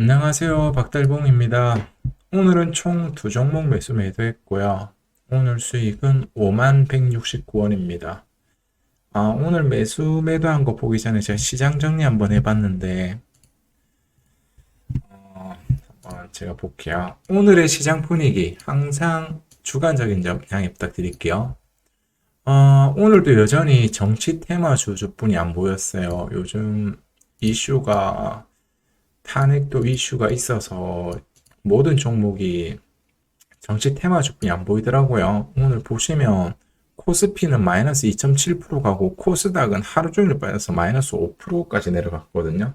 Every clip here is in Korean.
안녕하세요. 박달봉입니다. 오늘은 총 두 종목 매수 매도했고요. 오늘 수익은 5169원입니다. 아, 오늘 매수 매도한 거 보기 전에 제가 시장 정리 한번 해봤는데, 어, 제가 볼게요. 오늘의 시장 분위기, 항상 주관적인 점 양해 부탁드릴게요. 어, 오늘도 여전히 정치 테마 주주뿐이 안 보였어요. 요즘 이슈가 탄핵도 이슈가 있어서 모든 종목이 정치 테마주뿐이 안 보이더라고요. 오늘 보시면 코스피는 마이너스 2.7% 가고 코스닥은 하루 종일 빠져서 마이너스 5%까지 내려갔거든요.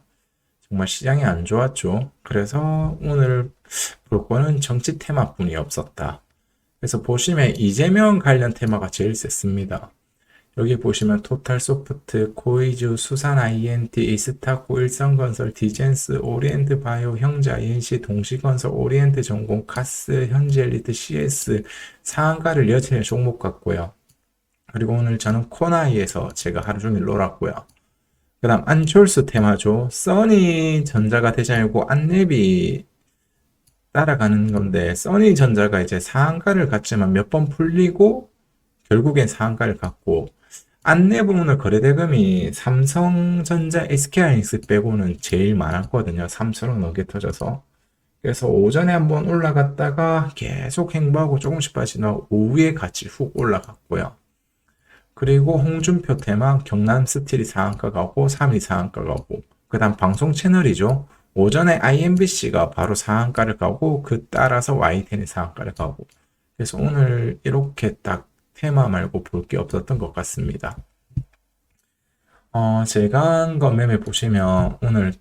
정말 시장이 안 좋았죠. 그래서 오늘 볼 거는 정치 테마뿐이 없었다. 그래서 보시면 이재명 관련 테마가 제일 셌습니다. 여기 보시면 토탈 소프트, 코이즈, 수산 INT, 이스타코, 일성건설, 디젠스, 오리엔트 바이오, 형제 INC, 동시건설, 오리엔트 전공, 카스, 현지 엘리트, CS 상한가를 여치는 종목 같고요. 그리고 오늘 저는 코나이에서 제가 하루 종일 놀았고요. 그 다음 안철수 테마죠. 써니 전자가 대장이고 안랩이 따라가는 건데 써니 전자가 이제 상한가를 갔지만 몇 번 풀리고 결국엔 상한가를 갔고 안내 부문의 거래대금이 삼성전자, SK하이닉스 빼고는 제일 많았거든요. 3천억 넘게 터져서. 그래서 오전에 한번 올라갔다가 계속 행보하고 조금씩 빠지나 오후에 같이 훅 올라갔고요. 그리고 홍준표 테마 경남 스틸이 상한가 가고 3위 상한가 가고 그 다음 방송 채널이죠. 오전에 IMBC가 바로 상한가를 가고 그 따라서 Y10이 상한가를 가고 그래서 오늘 이렇게 딱 테마 말고 볼 게 없었던 것 같습니다. 어, 제가 한 거 매매 보시면 오늘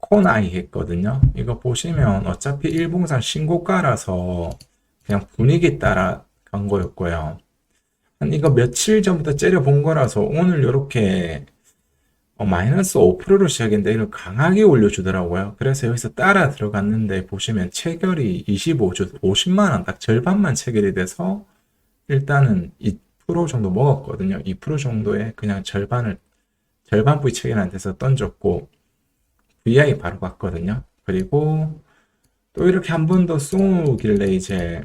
코나이 했거든요. 이거 보시면 어차피 일봉상 신고가라서 그냥 분위기 따라 간 거였고요. 한 이거 며칠 전부터 째려본 거라서 오늘 이렇게 어, 마이너스 5%로 시작했는데 이걸 강하게 올려주더라고요. 그래서 여기서 따라 들어갔는데 보시면 체결이 25주, 50만 원, 딱 절반만 체결이 돼서 일단은 2% 정도 먹었거든요. 2% 정도의 그냥 절반을 절반 부위 체결 안 돼서 던졌고 VI 바로 갔거든요. 그리고 또 이렇게 한 번 더 쏘길래 이제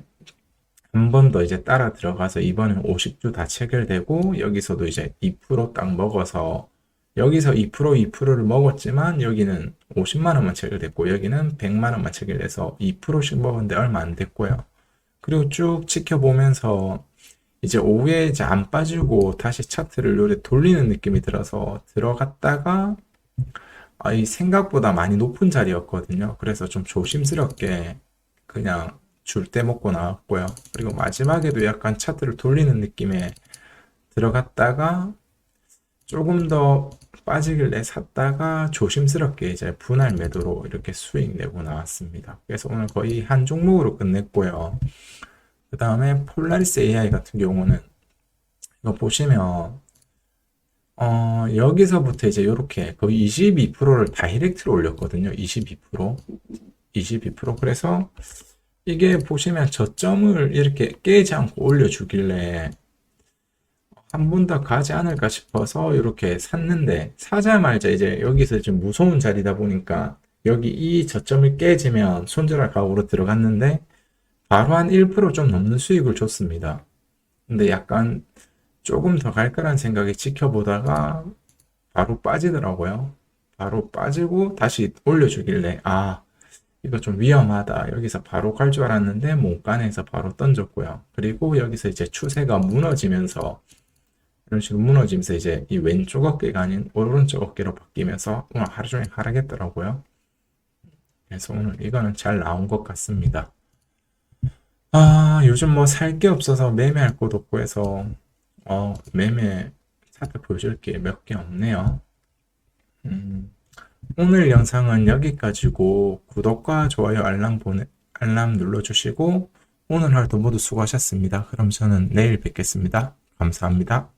한 번 더 이제 따라 들어가서 이번엔 50주 다 체결되고 여기서도 이제 2%딱 먹어서 여기서 2% 2%를 먹었지만 여기는 50만 원만 체결됐고 여기는 100만 원만 체결돼서 2%씩 먹었는데 얼마 안 됐고요. 그리고 쭉 지켜보면서 이제 오후에 이제 안 빠지고 다시 차트를 요래 돌리는 느낌이 들어서 들어갔다가 아, 이 생각보다 많이 높은 자리였거든요. 그래서 좀 조심스럽게 그냥 줄 때 먹고 나왔고요. 그리고 마지막에도 약간 차트를 돌리는 느낌에 들어갔다가 조금 더 빠지길래 샀다가 조심스럽게 이제 분할 매도로 이렇게 수익 내고 나왔습니다. 그래서 오늘 거의 한 종목으로 끝냈고요. 그 다음에 폴라리스 AI 같은 경우는 이거 보시면 어, 여기서부터 이제 이렇게 거의 22%를 다이렉트로 올렸거든요. 22%. 22% 그래서 이게 보시면 저점을 이렇게 깨지 않고 올려주길래 한 번 더 가지 않을까 싶어서 이렇게 샀는데 사자말자 이제 여기서 좀 무서운 자리다 보니까 여기 이 저점을 깨지면 손절할 각오로 들어갔는데 바로 한 1%좀 넘는 수익을 줬습니다. 근데 약간 조금 더갈 거란 생각에 지켜보다가 바로 빠지더라고요. 바로 빠지고 다시 올려주길래 아 이거 좀 위험하다. 여기서 바로 갈 줄 알았는데 못가내서 바로 던졌고요. 그리고 여기서 이제 추세가 무너지면서 이런 식으로 무너지면서 이제 이 왼쪽 어깨가 아닌 오른쪽 어깨로 바뀌면서 오늘 하루 종일 하락했더라고요. 그래서 오늘 이거는 잘 나온 것 같습니다. 아, 요즘 뭐 살 게 없어서 매매할 곳 없고 해서 어, 매매 차트 보여줄 게 몇 개 없네요. 음, 오늘 영상은 여기까지고 구독과 좋아요 알람 보내 알람 눌러주시고 오늘 하루도 모두 수고하셨습니다. 그럼 저는 내일 뵙겠습니다. 감사합니다.